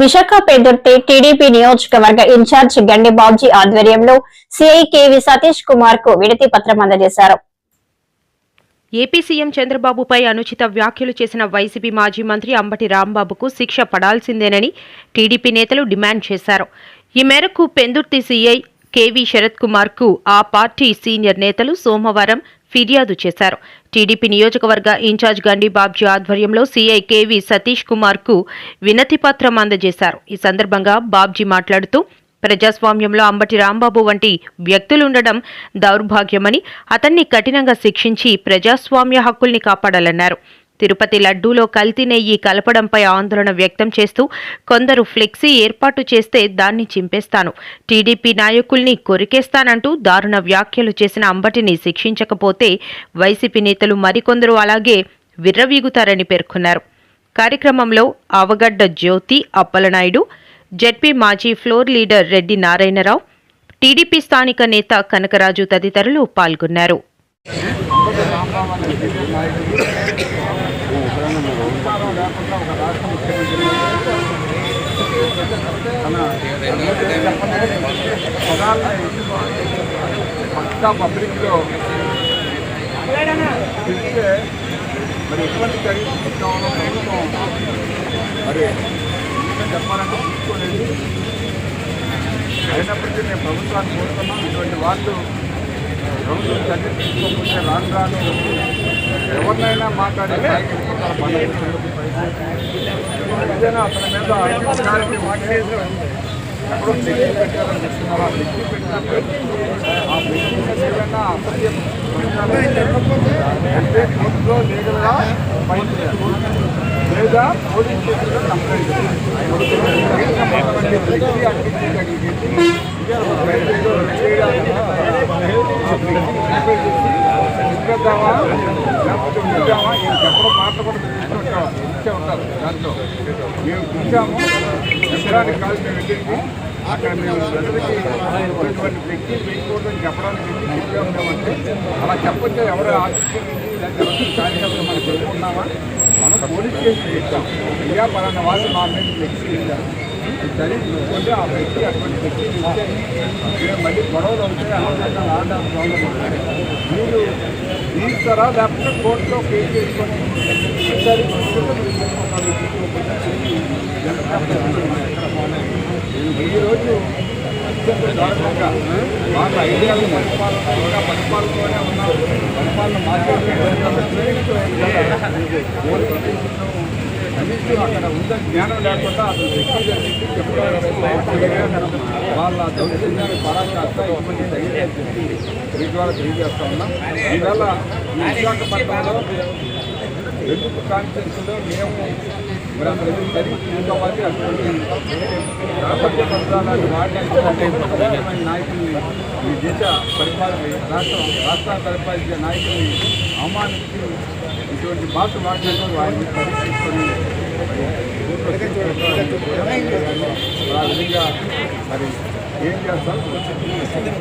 విశాఖపేదుర్తి TDP నియోజకవర్గ in charge Gandi Babji ఆధ్వర్యంలో CI KV Satish కుమార్కు విడతి పత్రం అందజేశారు. ఏపీ సీఎం చంద్రబాబుపై అనుచిత వ్యాఖ్యలు చేసిన వైసీపీ మాజీ మంత్రి అంబటి రాంబాబుకు శిక్ష పడాల్సిందేనని టీడీపీ నేతలు డిమాండ్ చేశారు. ఈ మేరకు పెందుర్తి సీఐ కేవీ శరత్ కుమార్కు ఆ పార్టీ సీనియర్ నేతలు సోమవారం ఫిర్యాదు చేశారు. టీడీపీ నియోజకవర్గ ఇన్ఛార్జ్ గండి బాబ్జీ ఆధ్వర్యంలో సీఐ కేవీ సతీష్ కుమార్కు వినతి పత్రం అందజేశారు. ఈ సందర్భంగా బాబ్జీ మాట్లాడుతూ ప్రజాస్వామ్యంలో అంబటి రాంబాబు వంటి వ్యక్తులుండడం దౌర్భాగ్యమని అతన్ని కఠినంగా శిక్షించి ప్రజాస్వామ్య హక్కుల్ని కాపాడాలన్నారు. తిరుపతి లడ్డూలో కల్తీ నెయ్యి కలపడంపై ఆందోళన వ్యక్తం చేస్తూ కొందరు ఫ్లెక్సీ ఏర్పాటు చేస్తే దాన్ని చింపేస్తాను. టీడీపీ నాయకుల్ని కొరికేస్తానంటూ దారుణ వ్యాఖ్యలు చేసిన అంబటిని శిక్షించకపోతే వైసీపీ నేతలు మరికొందరు అలాగే విర్రవీగుతారని పేర్కొన్నారు. కార్యక్రమంలో అవగడ్డ జ్యోతి అప్పలనాయుడు జెడ్పీ మాజీ floor leader Reddy Narayanarao TDP స్థానిక నేత కనకరాజు తదితరులు పాల్గొన్నారు. పక్కా పబ్లిక్లో తెలిస్తే మరి ఎటువంటి చర్యలు తీసుకుంటామో ప్రభుత్వం మరి చెప్పాలంటే తీసుకోలేదు అయినప్పటికీ నేను ప్రభుత్వాన్ని కోరుతున్నాను ఇటువంటి వాళ్ళు ప్రభుత్వం చర్య తీసుకోకపోతే రాను రాను ఎవరినైనా మాట్లాడే స్థాయికి ఏదైనా అతని మీద ఎక్కడో పెట్టారని చెప్తున్నారు? ఆ పెట్టినప్పుడు ఆ అంటే కోర్టులో లీగల్గా ఫైన్ లేదా పోలీస్ స్టేషన్లో కంప్లైంట్ అంటించగలిగేది ఇద్దామా లేకపోతే ఉంచామా ఈయన చెప్పడం మాటలు కూడా మీరు ఇచ్చే ఉంటారు దాంట్లో. మేము పిలిచాము ఎక్కడానికి కాదు మేము వెళ్ళింది. అక్కడ మేము ప్రజలకి ఇటువంటి వ్యక్తి వేయకూడదని చెప్పడానికి చెప్పే ఉన్నామంటే అలా చెప్పొచ్చే? ఎవరు ఆశిస్తుంది లేకపోతే ఎవరికి కార్యకర్తలు మనం చెప్పుకున్నామా మనం పోలీస్ స్టేషన్ ఇచ్చాం ఇంకా పలానా వాళ్ళు మా మీద ఫ్లెక్సీ ఇచ్చారు సరే ఆ వ్యక్తి అటువంటి వ్యక్తి మళ్ళీ గొడవలు అవుతాయి? అనవసరంగా ఆడడానికి ప్రాబ్లం మీరు తీస్తారా లేకపోతే కోర్టులో కేసు చేసుకొని ఒకసారి ఈరోజు అత్యంత దారుణంగా వాళ్ళ ఐడియాలు పరిపాలన పరిపాలనలోనే ఉన్నారు. పరిపాలన మార్కెట్ కనీసం అక్కడ ఉందని జ్ఞానం లేకుండా అసలు వ్యక్తిగత చెప్పడం వాళ్ళ దౌర్జన్యాన్ని పరాకాస్త ఇటువంటి దయచేసి మీ ద్వారా తెలియజేస్తా ఉన్నాం ఈవేళ విశాఖపట్నంలో ఎందుకు కాన్ఫరెన్స్లో మేము మరి అసలు సరి తీసుకోవాలి అటువంటి రాబట్య పత్రాలను వాడడానికి నాయకుల్ని ఈ దేశ పరిపాలన రాష్ట్రం రాష్ట్రాన్ని పరిపాలించే నాయకుల్ని అవమానించి ఇటువంటి భాష మాట్లాడడం వారిని పరిశీలించుకొని ఆ విధంగా మరి ఏం చేస్తారు?